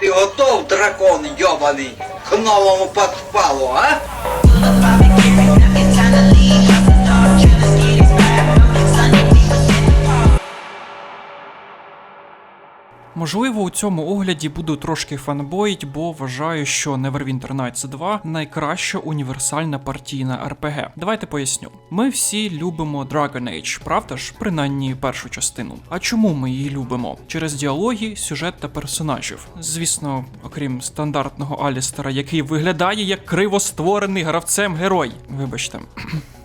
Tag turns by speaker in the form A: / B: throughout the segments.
A: Ти готов, дракон йобаний, к новому подпалу, а?
B: Можливо, у цьому огляді буду трошки фанбоїть, бо вважаю, що Neverwinter Nights 2 найкраща універсальна партійна РПГ. Давайте поясню. Ми всі любимо Dragon Age, правда ж? Принаймні першу частину. А чому ми її любимо? Через діалоги, сюжет та персонажів. Звісно, окрім стандартного Алістера, який виглядає як криво створений гравцем герой. Вибачте.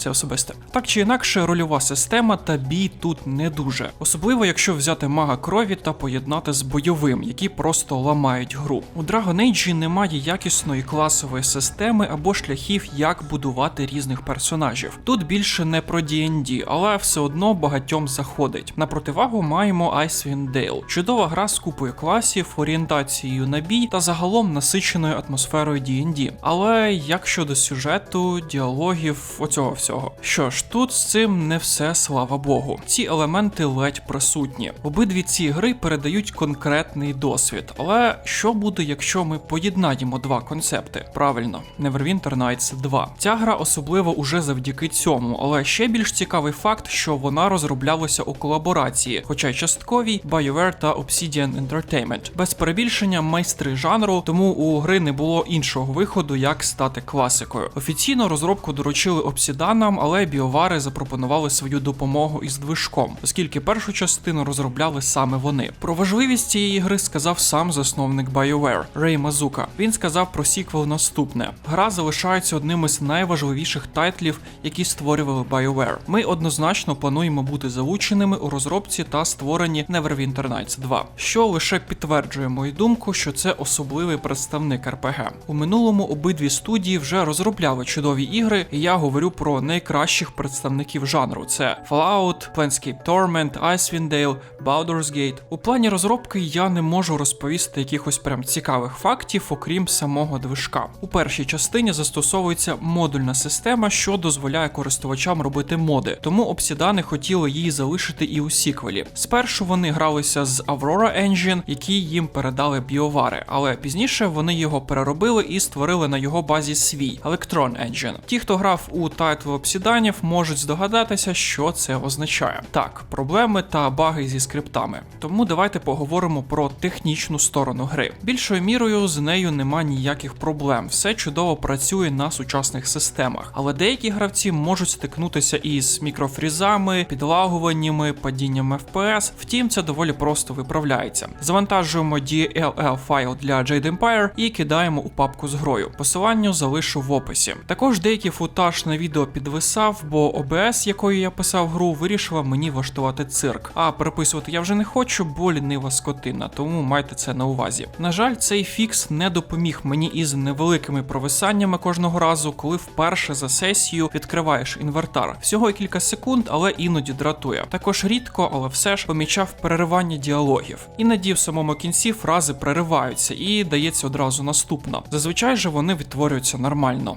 B: Це особисте. Так чи інакше, рольова система та бій тут не дуже, особливо якщо взяти мага крові та поєднати з бойовим, які просто ламають гру. У Dragon Age немає якісної класової системи або шляхів, як будувати різних персонажів. Тут більше не про D&D, але все одно багатьом заходить. На противагу маємо Icewind Dale. чудова гра з купою класів, орієнтацією на бій та загалом насиченою атмосферою D&D. Але як щодо сюжету, діалогів, оцього всього. Що ж, тут з цим не все, слава Богу. Ці елементи ледь присутні. Обидві ці гри передають конкретний досвід. Але що буде, якщо ми поєднаємо два концепти? Правильно, Neverwinter Nights 2. Ця гра особливо уже завдяки цьому, але ще більш цікавий факт, що вона розроблялася у колаборації, хоча й частковій BioWare та Obsidian Entertainment. Без перебільшення майстри жанру, тому у гри не було іншого виходу, як стати класикою. Офіційно розробку доручили Obsidian, але біовари запропонували свою допомогу із движком, оскільки першу частину розробляли саме вони. Про важливість цієї гри сказав сам засновник BioWare Рей Мазука. Він сказав про сіквел наступне: гра залишається одним із найважливіших тайтлів, які створювали BioWare. Ми однозначно плануємо бути залученими у розробці та створенні Neverwinter Nights 2, що лише підтверджує мою думку, що це особливий представник РПГ. У минулому обидві студії вже розробляли чудові ігри, і я говорю про найкращих представників жанру: це Fallout, Planescape Torment, Icewind Dale, Baldur's Gate. У плані розробки я не можу розповісти якихось прям цікавих фактів, окрім самого движка. У першій частині застосовується модульна система, що дозволяє користувачам робити моди, тому обсідани хотіли її залишити і у сіквелі. Спершу вони гралися з Aurora Engine, який їм передали біовари, але пізніше вони його переробили і створили на його базі свій Electron Engine. Ті, хто грав у тайтл обсіданів, можуть здогадатися, що це означає. Так, проблеми та баги зі скриптами. Тому давайте поговоримо про технічну сторону гри. Більшою мірою з нею нема ніяких проблем, все чудово працює на сучасних системах, але деякі гравці можуть стикнутися із мікрофрізами, підлагуваннями, падінням FPS. Втім, це доволі просто виправляється. Завантажуємо DLL файл для Jade Empire і кидаємо у папку з грою. Посилання залишу в описі. Також деякий футаж на відео підвисав, бо OBS, якою я писав гру, вирішила мені влаштувати цирк. А переписувати я вже не хочу, бо лінива скотина, тому майте це на увазі. На жаль, цей фікс не допоміг мені із невеликими провисаннями кожного разу, коли вперше за сесію відкриваєш інвертар. Всього кілька секунд, але іноді дратує. Також рідко, але все ж помічав переривання діалогів. Іноді в самому кінці фрази перериваються і дається одразу наступна. Зазвичай же вони відтворюються нормально.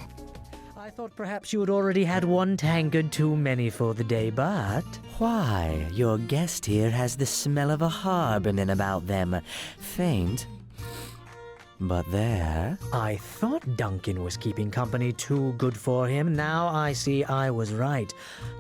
C: Thought perhaps you had already had one tankard too many for the day, but. Why, your guest here has the smell of a harbin about them. Faint. But there. I thought Duncan was keeping company too good for him. Now I see I was right.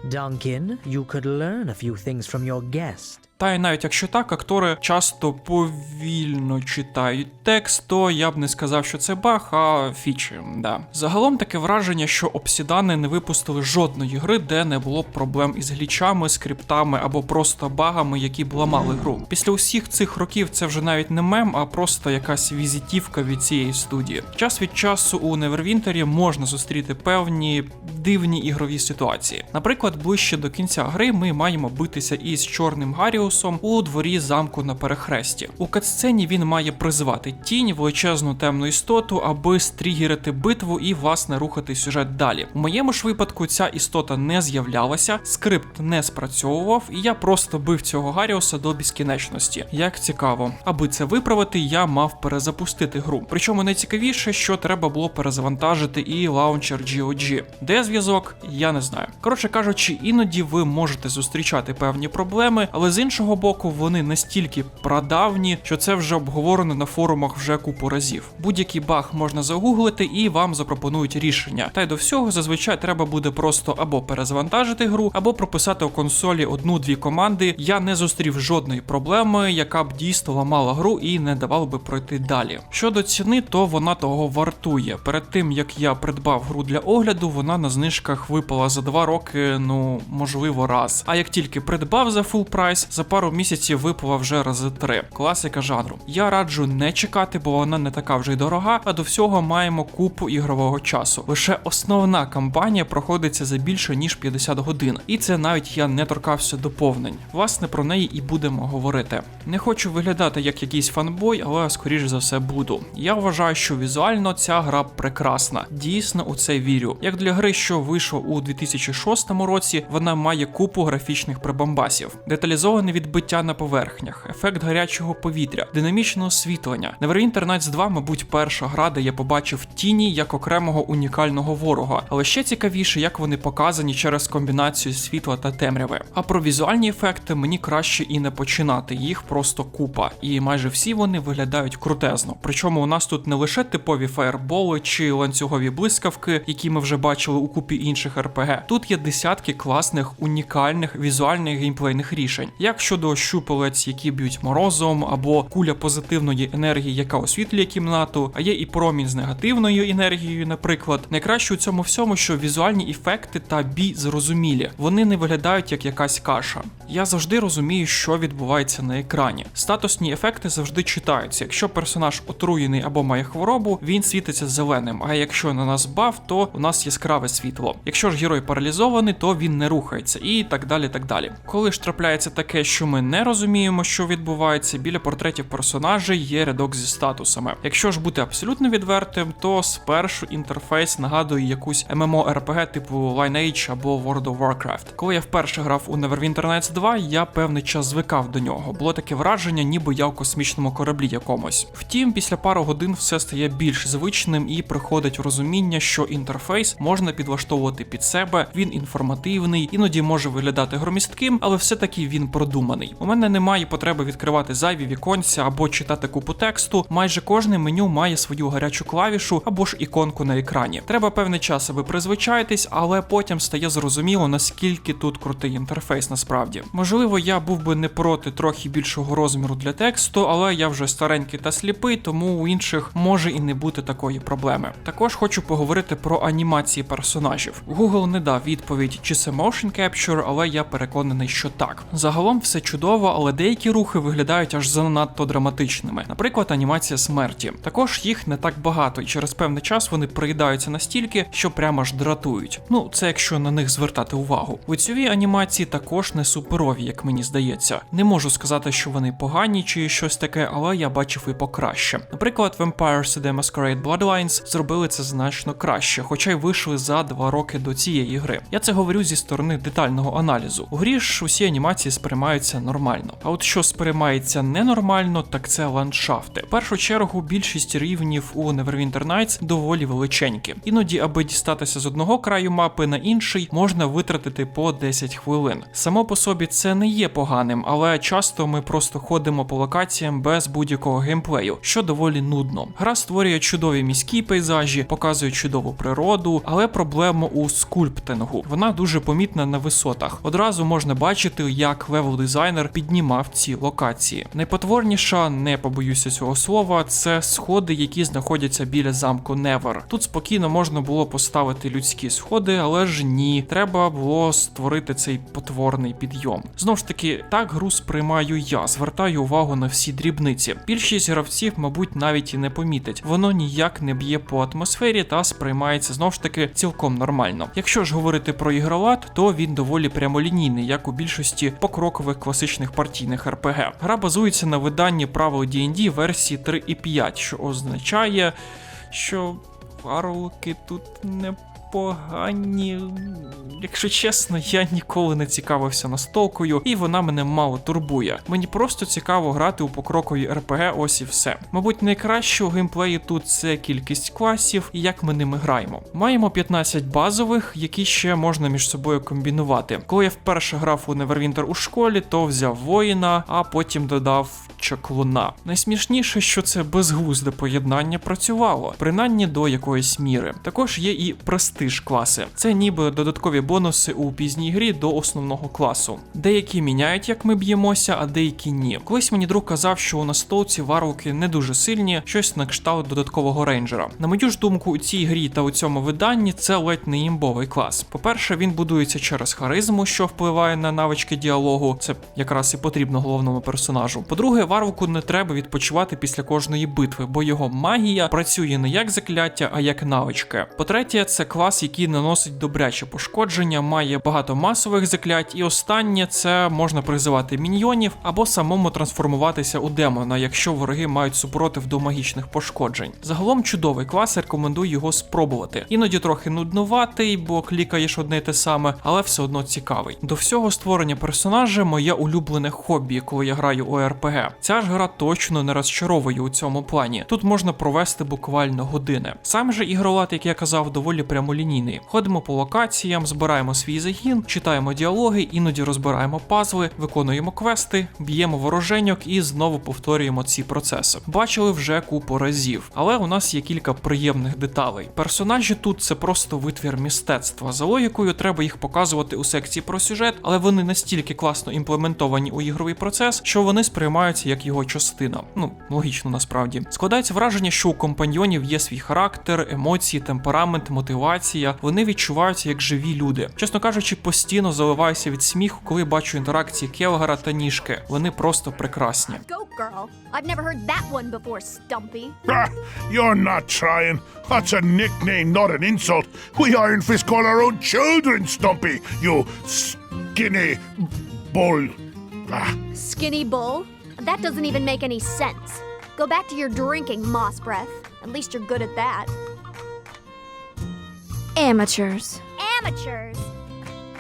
C: Duncan, you could learn a few things from your guest.
B: Та й навіть якщо так, актори часто повільно читають текст, то я б не сказав, що це баг, а фічі. Да. Загалом таке враження, що обсідани не випустили жодної гри, де не було б проблем із глічами, скриптами або просто багами, які б ламали гру. Після усіх цих років це вже навіть не мем, а просто якась візитівка від цієї студії. Час від часу у Невервінтері можна зустріти певні дивні ігрові ситуації. Наприклад, ближче до кінця гри ми маємо битися із чорним Гаріусом у дворі замку на перехресті. У катсцені він має призивати тінь, величезну темну істоту, аби стрігерити битву і власне рухати сюжет далі. У моєму ж випадку ця істота не з'являлася, скрипт не спрацьовував, і я просто бив цього Гаріуса до безкінечності. Як цікаво, аби це виправити, я мав перезапустити гру. Причому найцікавіше, що треба було перезавантажити і лаунчер GOG, де, зв'язок, я не знаю. Коротше кажучи, іноді ви можете зустрічати певні проблеми, але з іншого боку, вони настільки прадавні, що це вже обговорено на форумах вже купу разів. Будь-який баг можна загуглити і вам запропонують рішення. Та й до всього зазвичай треба буде просто або перезвантажити гру, або прописати у консолі одну-дві команди. Я не зустрів жодної проблеми, яка б дійсно ламала гру і не давала би пройти далі. Щодо ціни, то вона того вартує. Перед тим як я придбав гру для огляду, вона на знижках випала за два роки, ну можливо, раз. А як тільки придбав за фул прайс, за пару місяців випала вже рази три. Класика жанру. Я раджу не чекати, бо вона не така вже й дорога. А до всього маємо купу ігрового часу. Лише основна кампанія проходиться за більше ніж 50 годин, і це навіть я не торкався доповнень. Власне про неї і будемо говорити. Не хочу виглядати як якийсь фанбой, але скоріш за все буду. Я вважаю, що візуально ця гра прекрасна. Дійсно у це вірю. Як для гри, що вийшла у 2006 році, вона має купу графічних прибамбасів, деталізоване відбиття на поверхнях, ефект гарячого повітря, динамічне освітлення. Neverwinter Nights 2, мабуть, перша гра, де я побачив тіні як окремого унікального ворога, але ще цікавіше, як вони показані через комбінацію світла та темряви. А про візуальні ефекти мені краще і не починати, їх просто купа, і майже всі вони виглядають крутезно. Причому у нас тут не лише типові фаєрболи чи ланцюгові блискавки, які ми вже бачили у купі інших РПГ. Тут є десятки класних унікальних візуальних геймплейних рішень, як щодо щупалець, які б'ють морозом, або куля позитивної енергії, яка освітлює кімнату, а є і промінь з негативною енергією, наприклад. Найкраще у цьому всьому, що візуальні ефекти та бій зрозумілі, вони не виглядають як якась каша. Я завжди розумію, що відбувається на екрані. Статусні ефекти завжди читаються. Якщо персонаж отруєний або має хворобу, він світиться зеленим. А якщо на нас баф, то у нас яскраве світло. Якщо ж герой паралізований, то він не рухається, і так далі. так далі. Коли ж трапляється таке, що ми не розуміємо, що відбувається, біля портретів персонажей є рядок зі статусами. Якщо ж бути абсолютно відвертим, то спершу інтерфейс нагадує якусь MMORPG типу Lineage або World of Warcraft. Коли я вперше грав у Neverwinter Nights 2, я певний час звикав до нього. Було таке враження, ніби я в космічному кораблі якомусь. Втім, після пару годин все стає більш звичним і приходить розуміння, що інтерфейс можна підлаштовувати під себе, він інформативний, іноді може виглядати громістким, але все-таки він продуманий. У мене немає потреби відкривати зайві віконця або читати купу тексту. Майже кожне меню має свою гарячу клавішу або ж іконку на екрані. Треба певний час, аби призвичаєтесь, але потім стає зрозуміло, наскільки тут крутий інтерфейс насправді. Можливо, я був би не проти трохи більшого розміру для тексту, але я вже старенький та сліпий, тому у інших може і не бути такої проблеми. Також хочу поговорити про анімації персонажів. Google не дав відповідь, чи це motion capture, але я переконаний, що так. Загалом все чудово, але деякі рухи виглядають аж занадто драматичними. Наприклад, анімація смерті. Також їх не так багато, і через певний час вони приїдаються настільки, що прямо аж дратують. Ну, це якщо на них звертати увагу. Лицьові анімації також не суперові, як мені здається. Не можу сказати, що вони погані чи щось таке, але я бачив і покраще. Наприклад, Vampire The Masquerade Bloodlines зробили це значно краще, хоча й вийшли за два роки до цієї гри. Я це говорю зі сторони детального аналізу. У грі ж усі анімації сприймаються нормально. А от що сприймається ненормально, так це ландшафти. В першу чергу більшість рівнів у Neverwinter Nights доволі величенькі. Іноді, аби дістатися з одного краю мапи на інший, можна витратити по 10 хвилин. Само по собі це не є поганим, але часто ми просто ходимо по локаціям без будь-якого геймплею, що доволі нудно. Гра створює чудові міські пейзажі, показує чудову природу, але проблема у скульптингу. Вона дуже помітна на висотах. Одразу можна бачити, як левел дизайнер піднімав ці локації. Найпотворніша, не побоюся цього слова, це сходи, які знаходяться біля замку Невер. Тут спокійно можна було поставити людські сходи, але ж ні, треба було створити цей потворний підйом. Знову ж таки, так гру сприймаю я, звертаю увагу на всі дрібниці. Більшість гравців, мабуть, навіть і не помітить. Воно ніяк не б'є по атмосфері та сприймається знову ж таки цілком нормально. Якщо ж говорити про ігролад, то він доволі прямолінійний, як у більшості покрокових класичних партійних РПГ. Гра базується на виданні правил D&D версії 3 і 5, що означає, що варварки тут не непогані. Якщо чесно, я ніколи не цікавився настолкою, і вона мене мало турбує. Мені просто цікаво грати у покрокові РПГ, ось і все. Мабуть, найкраще у геймплеї тут це кількість класів і як ми ними граємо. Маємо 15 базових, які ще можна між собою комбінувати. Коли я вперше грав у Neverwinter у школі, то взяв воїна, а потім додав чаклуна. Найсмішніше, що це безглузде поєднання працювало, принаймні до якоїсь міри. Також є і престиж класи. Це ніби додаткові бонуси у пізній грі до основного класу. Деякі міняють, як ми б'ємося, а деякі ні. Колись мені друг казав, що у настолці варвалки не дуже сильні, щось на кшталт додаткового рейнджера. На мою ж думку, у цій грі та у цьому виданні це ледь не імбовий клас. По-перше, він будується через харизму, що впливає на навички діалогу. Це якраз і потрібно головному персонажу. По-друге, варвалку не треба відпочивати після кожної битви, бо його магія працює не як закляття, а як навички. По-третє, це клас, який наносить добряче пошкодження, має багато масових заклять, і останнє це можна призивати міньйонів або самому трансформуватися у демона, якщо вороги мають супротив до магічних пошкоджень. Загалом чудовий клас, рекомендую його спробувати. Іноді трохи нуднуватий, бо клікаєш одне й те саме, але все одно цікавий. До всього створення персонажа моє улюблене хобі, коли я граю у РПГ. Ця ж гра точно не розчаровує у цьому плані. Тут можна провести буквально години. Сам же ігролад, як я казав, доволі прямолінійний. Ходимо по локаціям, збираємо свій загін, читаємо діалоги, іноді розбираємо пазли, виконуємо квести, б'ємо вороженьок і знову повторюємо ці процеси. Бачили вже купу разів, але у нас є кілька приємних деталей. Персонажі тут це просто витвір мистецтва. За логікою треба їх показувати у секції про сюжет, але вони настільки класно імплементовані у ігровий процес, що вони сприймаються як його частина. Ну логічно насправді. Складається враження, що у компаньйонів є свій характер, емоції, темперамент, мотивація. Вони відчуваються як живі люди. Чесно кажучи, постійно заливаюся від сміху, коли бачу інтеракції Келгара та ніжки. Вони просто прекрасні.
D: Ah. That's a nickname, not an insult. We Iron Fist call our own children Stumpy, you skinny bull. Ah,
E: Skinny bull? That doesn't even make any sense. Go back to your drinking, Moss Breath. At least you're good at that. Amateurs. Amateurs?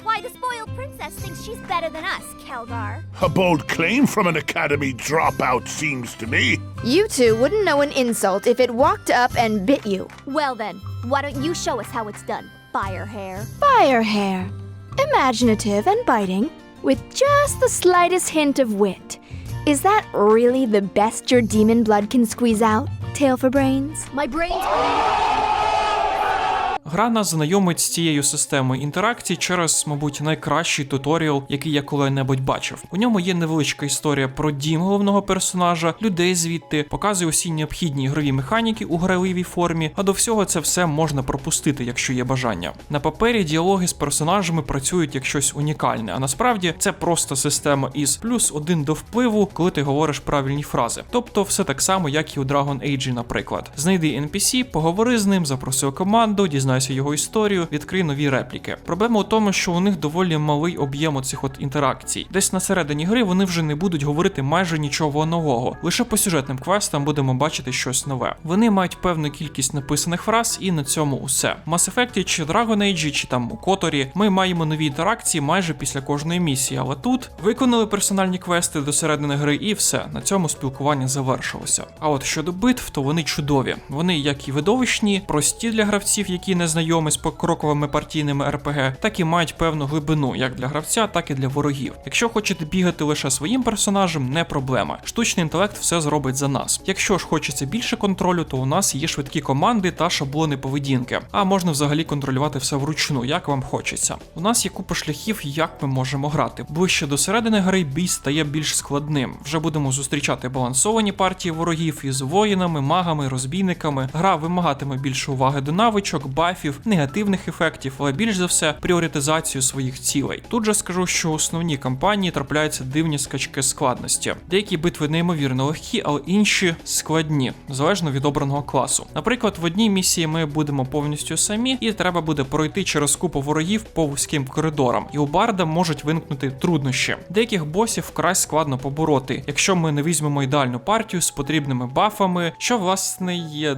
E: Why, the spoiled princess thinks she's better than us, Kelgar.
D: a bold claim from an academy dropout, seems to me.
F: You two wouldn't know an insult if it walked up and bit you.
E: Well then, why don't you show us how it's done, Fire Hair?
F: Fire hair. Imaginative and biting, with just the slightest hint of wit. Is that really the best your demon blood can squeeze out, Tail for Brains?
E: My brain's
B: Гра нас знайомить з цією системою інтеракцій через, мабуть, найкращий туторіал, який я коли-небудь бачив. У ньому є невеличка історія про дім головного персонажа, людей звідти, показує усі необхідні ігрові механіки у граливій формі, а до всього це все можна пропустити, якщо є бажання. На папері діалоги з персонажами працюють як щось унікальне, а насправді це просто система із плюс один до впливу, коли ти говориш правильні фрази. Тобто все так само, як і у Dragon Age, наприклад. Знайди NPC, поговори з ним, запроси команду, дізнайся його історію, відкрий нові репліки. Проблема у тому, що у них доволі малий об'єм оцих от інтеракцій. Десь на середині гри вони вже не будуть говорити майже нічого нового. Лише по сюжетним квестам будемо бачити щось нове. Вони мають певну кількість написаних фраз, і на цьому усе. В Mass Effect чи Dragon Age, чи там у Которі ми маємо нові інтеракції майже після кожної місії, але тут виконали персональні квести до середини гри, і все на цьому спілкування завершилося. А от щодо битв, то вони чудові. Вони як і видовищні, прості для гравців, які не знайомі з покроковими партійними РПГ, так і мають певну глибину як для гравця, так і для ворогів. Якщо хочете бігати лише своїм персонажем, не проблема. Штучний інтелект все зробить за нас. Якщо ж хочеться більше контролю, то у нас є швидкі команди та шаблони поведінки. А можна взагалі контролювати все вручну, як вам хочеться. У нас є купа шляхів, як ми можемо грати. Ближче до середини гри бій стає більш складним. Вже будемо зустрічати балансовані партії ворогів із воїнами, магами, розбійниками. Гра вимагатиме більше уваги до навичок, бафів, негативних ефектів, але більш за все пріоритизацію своїх цілей. Тут же скажу, що у основній кампанії трапляються дивні скачки складності. Деякі битви неймовірно легкі, але інші складні, залежно від обраного класу. Наприклад, в одній місії ми будемо повністю самі, і треба буде пройти через купу ворогів по вузьким коридорам. І у барда можуть виникнути труднощі. Деяких босів вкрай складно побороти, якщо ми не візьмемо ідеальну партію з потрібними бафами, що власне є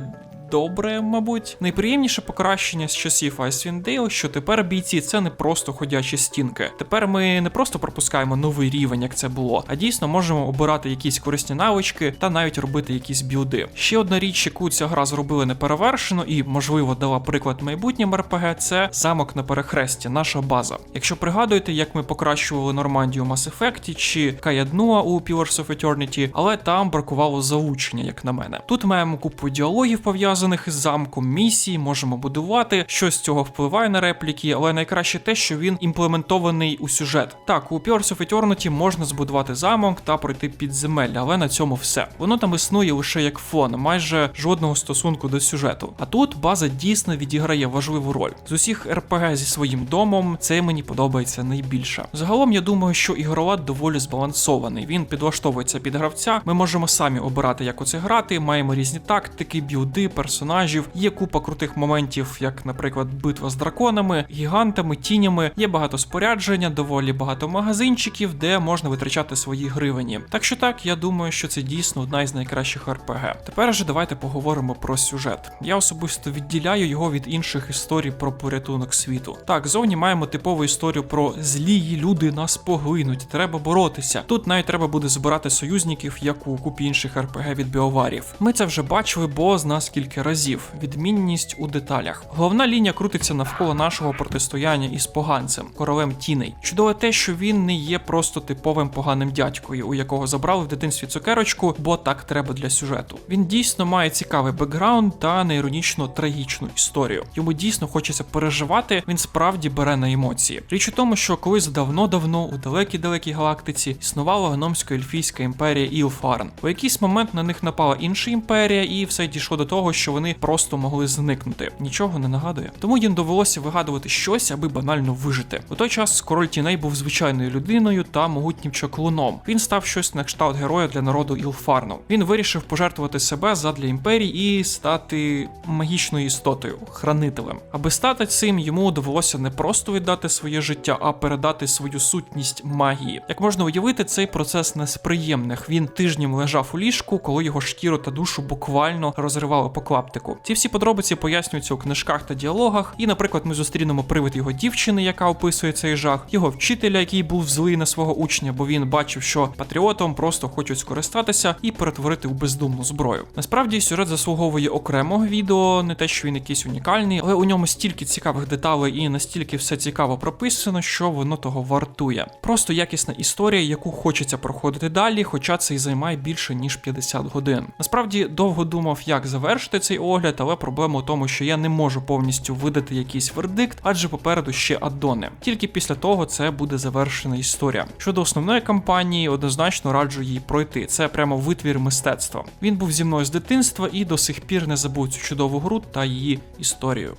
B: добре, мабуть. Найприємніше покращення з часів Icewind Dale, що тепер бійці це не просто ходячі стінки. Тепер ми не просто пропускаємо новий рівень, як це було, а дійсно можемо обирати якісь корисні навички та навіть робити якісь білди. Ще одна річ, яку ця гра зробили неперевершено і, можливо, дала приклад майбутнім РПГ, це замок на перехресті, наша база. Якщо пригадуєте, як ми покращували Нормандію у Mass Effect чи Каяднуа у Pillars of Eternity, але там бракувало заучення, як на мене. Тут маємо купу діалогів пов'язаних із замком, місії, можемо будувати. Щось з цього впливає на репліки, але найкраще те, що він імплементований у сюжет. Так, у Pillars of Eternity можна збудувати замок та пройти підземелля, але на цьому все. Воно там існує лише як фон, майже жодного стосунку до сюжету. А тут база дійсно відіграє важливу роль. З усіх РПГ зі своїм домом це мені подобається найбільше. Загалом я думаю, що ігролад доволі збалансований. Він підлаштовується під гравця. Ми можемо самі обирати, як оце грати. Маємо різні тактики, білди, персонажів. Є купа крутих моментів, як, наприклад, битва з драконами, гігантами, тінями. Є багато спорядження, доволі багато магазинчиків, де можна витрачати свої гривені. Так що так, я думаю, що це дійсно одна із найкращих РПГ. Тепер же давайте поговоримо про сюжет. Я особисто відділяю його від інших історій про порятунок світу. Так, зовні маємо типову історію про злії люди нас поглинуть, треба боротися. Тут навіть треба буде збирати союзників, як у купі інших РПГ від біоварів. Ми це вже бачили, бо з нас кілька разів. Відмінність у деталях. Головна лінія крутиться навколо нашого протистояння із поганцем, королем Тіней. Чудове те, що він не є просто типовим поганим дядькою, у якого забрали в дитинстві цукерочку, бо так треба для сюжету. Він дійсно має цікавий бекграунд та неіронічно трагічну історію. Йому дійсно хочеться переживати. Він справді бере на емоції. Річ у тому, що колись давно-давно у далекій далекій галактиці існувала гномсько-ельфійська імперія Ілфарн. У якийсь момент на них напала інша імперія, і все дійшло до того, що вони просто могли зникнути. Нічого не нагадує. Тому їм довелося вигадувати щось, аби банально вижити. У той час король тіней був звичайною людиною та могутнім чаклуном. Він став щось на кшталт героя для народу Ілфарну. Він вирішив пожертвувати себе задля імперії і стати магічною істотою, хранителем. Аби стати цим, йому довелося не просто віддати своє життя, а передати свою сутність магії. Як можна уявити, цей процес не з приємних. Він тижнем лежав у ліжку, коли його шкіру та душу буквально розривало по клаптику. Ці всі подробиці пояснюються у книжках та діалогах. І, наприклад, ми зустрінемо привид його дівчини, яка описує цей жах, його вчителя, який був злий на свого учня, бо він бачив, що патріотом просто хочуть скористатися і перетворити у бездумну зброю. Насправді сюжет заслуговує окремого відео, не те, що він якийсь унікальний, але у ньому стільки цікавих деталей і настільки все цікаво прописано, що воно того вартує. Просто якісна історія, яку хочеться проходити далі, хоча це і займає більше ніж 50 годин. Насправді довго думав, як завершити цей огляд, але проблема у тому, що я не можу повністю видати якийсь вердикт, адже попереду ще аддони. Тільки після того це буде завершена історія. Щодо основної кампанії, однозначно раджу її пройти. Це прямо витвір мистецтва. Він був зі мною з дитинства і до сих пір не забув цю чудову гру та її історію.